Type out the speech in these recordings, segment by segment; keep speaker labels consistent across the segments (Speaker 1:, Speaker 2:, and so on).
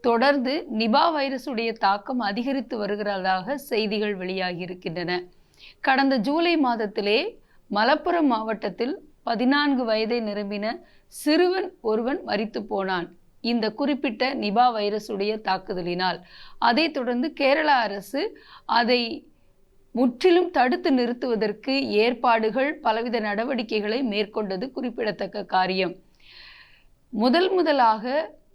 Speaker 1: தொடர்ந்து நிபா வைரஸுடைய தாக்கம் அதிகரித்து வருகிறதாக செய்திகள் வெளியாகி இருக்கின்றன கடந்த ஜூலை மாதத்திலே மலப்புரம் மாவட்டத்தில் பதினான்கு வயதை நிரம்பின சிறுவன் ஒருவன் மறித்து போனான். இந்த குறிப்பிட்ட நிபா வைரஸுடைய தாக்குதலினால் அதைத் தொடர்ந்து கேரளா அரசு அதை முற்றிலும் தடுத்து நிறுத்துவதற்கு ஏற்பாடுகள் பலவித நடவடிக்கைகளை மேற்கொண்டது குறிப்பிடத்தக்க காரியம். முதல் முதலாக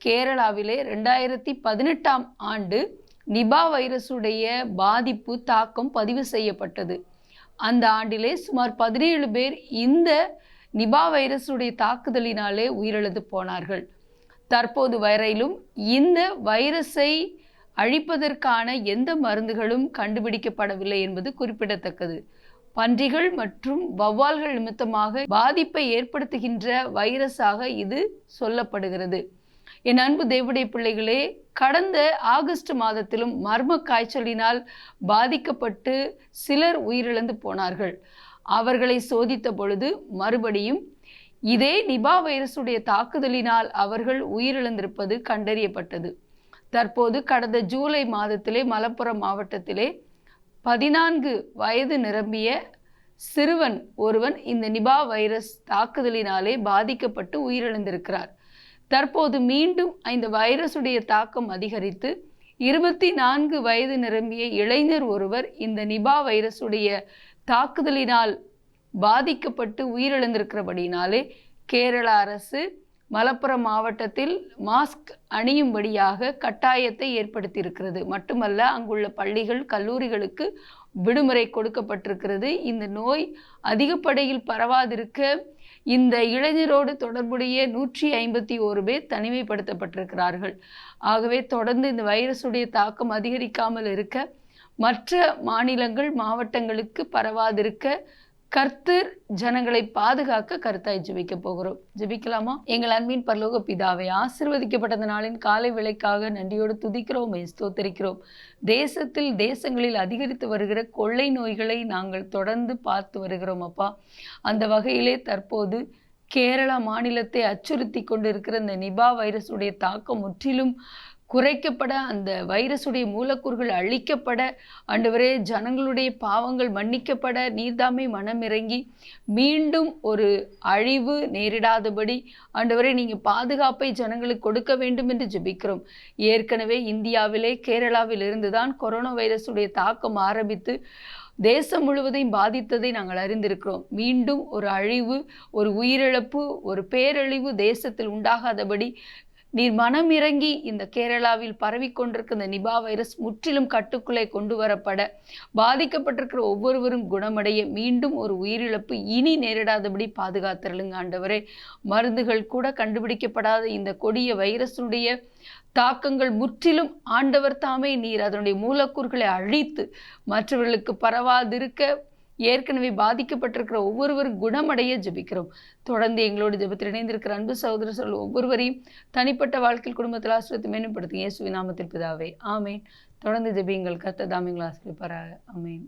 Speaker 1: கேரளாவிலே ரெண்டாயிரத்தி பதினெட்டாம் ஆண்டு நிபா வைரஸுடைய பாதிப்பு தாக்கம் பதிவு செய்யப்பட்டது. அந்த ஆண்டிலே சுமார் பதினேழு பேர் இந்த நிபா வைரஸுடைய தாக்குதலினாலே உயிரிழந்து போனார்கள். தற்போது வரையிலும் இந்த வைரஸை அழிப்பதற்கான எந்த மருந்துகளும் கண்டுபிடிக்கப்படவில்லை என்பது குறிப்பிடத்தக்கது. பன்றிகள் மற்றும் வௌவால்கள் நிமித்தமாக பாதிப்பை ஏற்படுத்துகின்ற வைரஸாக இது சொல்லப்படுகிறது. என் அன்பு தேவடைய பிள்ளைகளே கடந்த ஆகஸ்ட் மாதத்திலும் மர்ம காய்ச்சலினால் பாதிக்கப்பட்டு சிலர் உயிரிழந்து போனார்கள். அவர்களை சோதித்த பொழுது மறுபடியும் இதே நிபா வைரஸுடைய தாக்குதலினால் அவர்கள் உயிரிழந்திருப்பது கண்டறியப்பட்டது. தற்போது கடந்த ஜூலை மாதத்திலே மலப்புரம் மாவட்டத்திலே பதினான்கு வயது நிரம்பிய சிறுவன் ஒருவன் இந்த நிபா வைரஸ் தாக்குதலினாலே பாதிக்கப்பட்டு உயிரிழந்திருக்கிறார். தற்போது மீண்டும் இந்த வைரஸுடைய தாக்கம் அதிகரித்து இருபத்தி நான்கு வயது நிரம்பிய இளைஞர் ஒருவர் இந்த நிபா வைரஸுடைய தாக்குதலினால் பாதிக்கப்பட்டு உயிரிழந்திருக்கிறபடினாலே கேரள அரசு மலப்புரம் மாவட்டத்தில் மாஸ்க் அணியும்படியாக கட்டாயத்தை ஏற்படுத்தியிருக்கிறது. மட்டுமல்ல அங்குள்ள பள்ளிகள் கல்லூரிகளுக்கு விடுமுறை கொடுக்கப்பட்டிருக்கிறது. இந்த நோய் அதிகப்படையில் பரவாதிருக்க இந்த இளைஞரோடு தொடர்புடைய நூற்றி ஐம்பத்தி ஓரு பேர் தனிமைப்படுத்தப்பட்டிருக்கிறார்கள். ஆகவே தொடர்ந்து இந்த வைரஸுடைய தாக்கம் அதிகரிக்காமல் இருக்க மற்ற மாநிலங்கள் மாவட்டங்களுக்கு பரவாதிருக்க கர்த்தர் ஜனங்களை பாதுகாக்க கருத்தாய் ஜெபிக்க போகிறோம். ஜெபிக்கலாமா? எங்கள் அன்பின் பரலோக பிதாவை ஆசிர்வதிக்கப்பட்ட நாளின் காலை விலைக்காக நன்றியோடு துதிக்கிறோம் ஸ்தோத்தரிக்கிறோம். தேசத்தில் தேசங்களில் அதிகரித்து வருகிற கொள்ளை நோய்களை நாங்கள் தொடர்ந்து பார்த்து வருகிறோம் அப்பா. அந்த வகையிலே தற்போது கேரளா மாநிலத்தை அச்சுறுத்தி கொண்டிருக்கிற இந்த நிபா வைரஸுடைய தாக்கம் முற்றிலும் குறைக்கப்பட அந்த வைரஸுடைய மூலக்கூறுகள் அழிக்கப்பட ஆண்டவரே ஜனங்களுடைய பாவங்கள் மன்னிக்கப்பட நீர்தாமை மனமிறங்கி மீண்டும் ஒரு அழிவு நேரிடாதபடி ஆண்டவரே நீங்கள் பாதுகாப்பை ஜனங்களுக்கு கொடுக்க வேண்டும் என்று ஜெபிக்கிறோம். ஏற்கனவே இந்தியாவிலே கேரளாவிலிருந்து தான் கொரோனா வைரஸுடைய தாக்கம் ஆரம்பித்து தேசம் முழுவதையும் பாதித்ததை நாங்கள் அறிந்திருக்கிறோம். மீண்டும் ஒரு அழிவு ஒரு உயிரிழப்பு ஒரு பேரழிவு தேசத்தில் உண்டாகாதபடி நீர் மனம் இறங்கி இந்த கேரளாவில் பரவிக்கொண்டிருக்க இந்த நிபா வைரஸ் முற்றிலும் கட்டுக்குள்ளே கொண்டு வரப்பட பாதிக்கப்பட்டிருக்கிற ஒவ்வொருவரும் குணமடைய மீண்டும் ஒரு உயிரிழப்பு இனி நேரிடாதபடி பாதுகாத்திரலுங்க ஆண்டவரே. மருந்துகள் கூட கண்டுபிடிக்கப்படாத இந்த கொடிய வைரஸுடைய தாக்கங்கள் முற்றிலும் ஆண்டவர் தாமே நீர் அதனுடைய மூலக்கூறுகளை அழித்து மற்றவர்களுக்கு பரவாதிருக்க ஏற்கனவே பாதிக்கப்பட்டிருக்கிற ஒவ்வொருவரும் குணமடைய ஜெபிக்கிறோம். தொடர்ந்து எங்களோடு ஜபத்தில் இணைந்திருக்கிற அன்பு சகோதர சொல் ஒவ்வொருவரையும் தனிப்பட்ட வாழ்க்கையில் குடும்பத்தில் ஆசிரியத்தை மேம்படுத்துங்க இயேசுவின் நாமத்தில் பிதாவே. ஆமேன். தொடர்ந்து ஜெபியுங்கள். கத்த தாமியங்கள் ஆசிரியப்பாராக ஆமேன்.